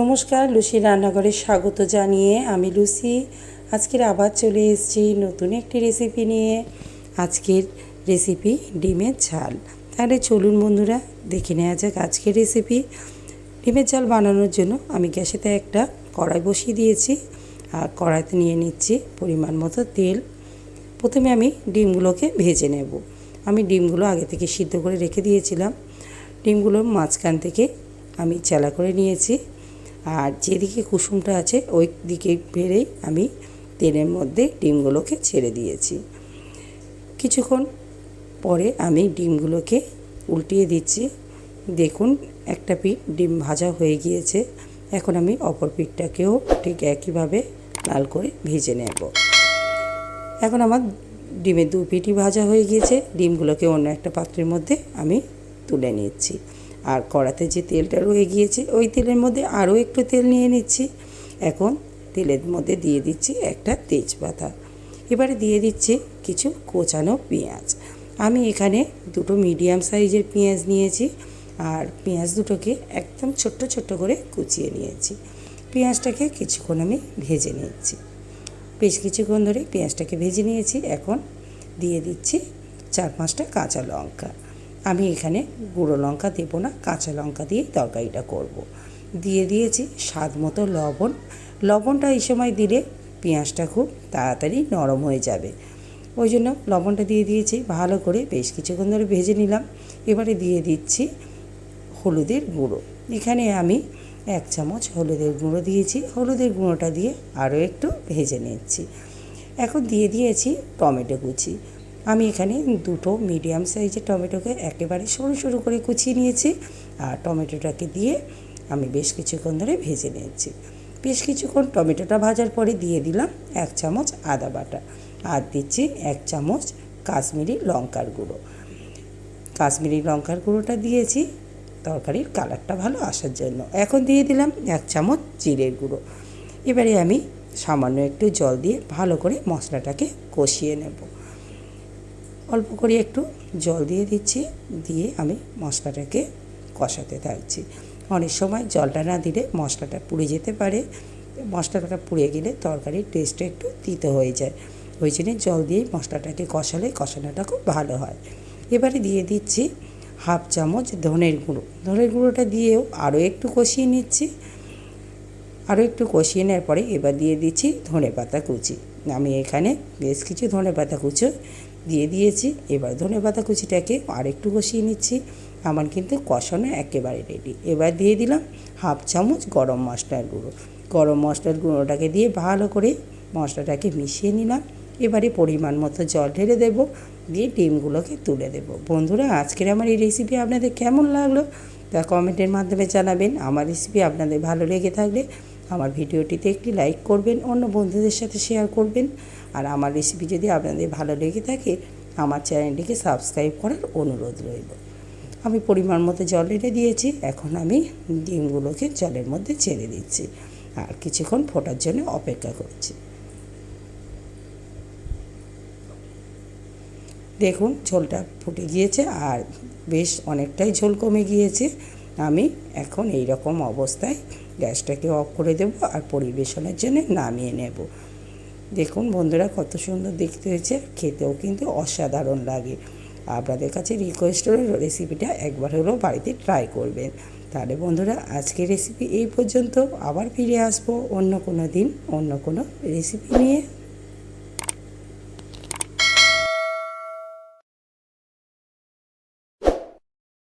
নমস্কার, লুসি রান্নাঘরে স্বাগত জানিয়ে আমি লুসি। আজকের আবার চলে এসেছি নতুন একটি রেসিপি নিয়ে। আজকের রেসিপি ডিমের ঝাল। তাহলে চলুন বন্ধুরা, দেখে নেওয়া যাক আজকের রেসিপি ডিমের ঝাল বানানোর জন্য আমি গ্যাসেতে একটা কড়াই বসিয়ে দিয়েছি। আর কড়াইতে নিয়ে নিচ্ছি পরিমাণ মতো তেল। প্রথমে আমি ডিমগুলোকে ভেজে নেব। আমি ডিমগুলো আগে থেকে সিদ্ধ করে রেখে দিয়েছিলাম। ডিমগুলোর মাঝখান থেকে আমি চালা করে নিয়েছি। আর যেদিকে কুসুমটা আছে, ওই দিকে বেড়েই আমি তেলের মধ্যে ডিমগুলোকে ছেড়ে দিয়েছি। কিছুক্ষণ পরে আমি ডিমগুলোকে উল্টিয়ে দিচ্ছি। দেখুন, একটা পিঠ ডিম ভাজা হয়ে গিয়েছে। এখন আমি অপর পিঠটাকেও ঠিক একইভাবে লাল করে ভেজে নেব। এখন আমার ডিমের দু পিঠই ভাজা হয়ে গিয়েছে। ডিমগুলোকে অন্য একটা পাত্রের মধ্যে আমি তুলে নিচ্ছি। আর কড়াতে যে তেলটা রয়ে গিয়েছে, ওই তেলের মধ্যে আরও একটু তেল নিয়ে নিচ্ছি। এখন তেলের মধ্যে দিয়ে দিচ্ছি একটা তেজপাতা। এবারে দিয়ে দিচ্ছি কিছু কোচানো পেঁয়াজ। আমি এখানে দুটো মিডিয়াম সাইজের পেঁয়াজ নিয়েছি আর পেঁয়াজ দুটোকে একদম ছোট্ট ছোট্ট করে কুচিয়ে নিয়েছি। পেঁয়াজটাকে কিছুক্ষণ আমি ভেজে নিয়েছি বেশ কিছুক্ষণ ধরে পেঁয়াজটাকে ভেজে নিয়েছি। এখন দিয়ে দিচ্ছি চার পাঁচটা কাঁচা লঙ্কা। আমি এখানে গুঁড়ো লঙ্কা দেবো না, কাঁচা লঙ্কা দিয়েই তরকারিটা করব। দিয়ে দিয়েছি স্বাদ মতো লবণ। লবণটা এই সময় দিলে পেঁয়াজটা খুব তাড়াতাড়ি নরম হয়ে যাবে। ওই জন্য লবণটা দিয়ে দিয়েছি, ভালো করে বেশ কিছুক্ষণ ধরে ভেজে নিলাম। এবারে দিয়ে দিচ্ছি হলুদের গুঁড়ো। এখানে আমি এক চামচ হলুদের গুঁড়ো দিয়েছি। হলুদের গুঁড়োটা দিয়ে আরও একটু ভেজে নিচ্ছি। এখন দিয়ে দিয়েছি টমেটো কুচি। আমি এখানে দুটো মিডিয়াম সাইজের টমেটোকে একেবারে সরু সরু করে কুচিয়ে নিয়েছি আর টমেটোটাকে দিয়ে আমি বেশ কিছুক্ষণ ধরে ভেজে নিয়েছি। বেশ কিছুক্ষণ টমেটোটা ভাজার পরে দিয়ে দিলাম এক চামচ আদা বাটা আর দিচ্ছি এক চামচ কাশ্মীরি লঙ্কার গুঁড়ো। কাশ্মীরি লঙ্কার গুঁড়োটা দিয়েছি, তরকারির কালারটা ভালো আসার জন্য। এখন দিয়ে দিলাম এক চামচ জিরের গুঁড়ো। এবারে আমি সামান্য একটু জল দিয়ে ভালো করে মশলাটাকে কষিয়ে নেব। অল্প করে একটু জল দিয়ে দিচ্ছি, দিয়ে আমি মশলাটাকে কষাতে থাকছি। অনেক সময় জলটা না দিলে মশলাটা পুড়ে যেতে পারে। মশলাটা পুড়ে গেলে তরকারির টেস্টটা একটু তিতো হয়ে যায়। ওই জন্য জল দিয়েই মশলাটাকে কষালে কষানোটা খুব ভালো হয়। এবারে দিয়ে দিচ্ছি হাফ চামচ ধনের গুঁড়ো। ধনের গুঁড়োটা দিয়েও আরও একটু কষিয়ে নিচ্ছি। আরও একটু কষিয়ে নেওয়ার পরে এবার দিয়ে দিচ্ছি ধনে পাতা কুচি। আমি এখানে বেশ কিছু ধনে পাতা কুচো দিয়ে দিয়েছি। এবার ধনে পাতা কুচিটাকে আরেকটু কষিয়ে নিচ্ছি। আমার কিন্তু কষানো একেবারে রেডি এবার দিয়ে দিলাম হাফ চামচ গরম মশলার গুঁড়ো। গরম মশলার গুঁড়োটাকে দিয়ে ভালো করে মশলাটাকে মিশিয়ে নিলাম। এবারে পরিমাণ মতো জল ঢেলে দেব। দিয়ে ডিমগুলোকে তুলে দেব। বন্ধুরা, আজকের আমার এই রেসিপি আপনাদের কেমন লাগল? তা কমেন্টের মাধ্যমে জানাবেন। আমার রেসিপি আপনাদের ভালো লেগে থাকলে আমার ভিডিওটিতে একটি লাইক করবেন, অন্য বন্ধুদের সাথে শেয়ার করবেন। আর আমার রেসিপি যদি আপনাদের ভালো লেগে থাকে, আমার চ্যানেলটিকে সাবস্ক্রাইব করার অনুরোধ রইল। আমি পরিমাণ মতো জল ঢেলে দিয়েছি, এখন আমি ডিমগুলোকে জলের মধ্যে ছেড়ে দিচ্ছি আর কিছুক্ষণ ফোটার জন্য অপেক্ষা করছি। দেখুন, ঝোলটা ফুটে গিয়েছে আর বেশ অনেকটাই ঝোল কমে গিয়েছে। আমি এখন এই রকম অবস্থায় গ্যাসটাকে অফ করে দেব আর পরিবেশনের জন্য নামিয়ে নেব। দেখুন বন্ধুরা কত সুন্দর দেখতে হয়েছে, খেতেও কিন্তু অসাধারণ লাগে। আপনাদের কাছে রিকোয়েস্ট হলো রেসিপিটা একবার হলেও বাড়িতে ট্রাই করবেন। তাহলে বন্ধুরা, আজকের রেসিপি এই পর্যন্ত। আবার ফিরে আসব অন্য কোনো দিন, অন্য কোনো রেসিপি নিয়ে।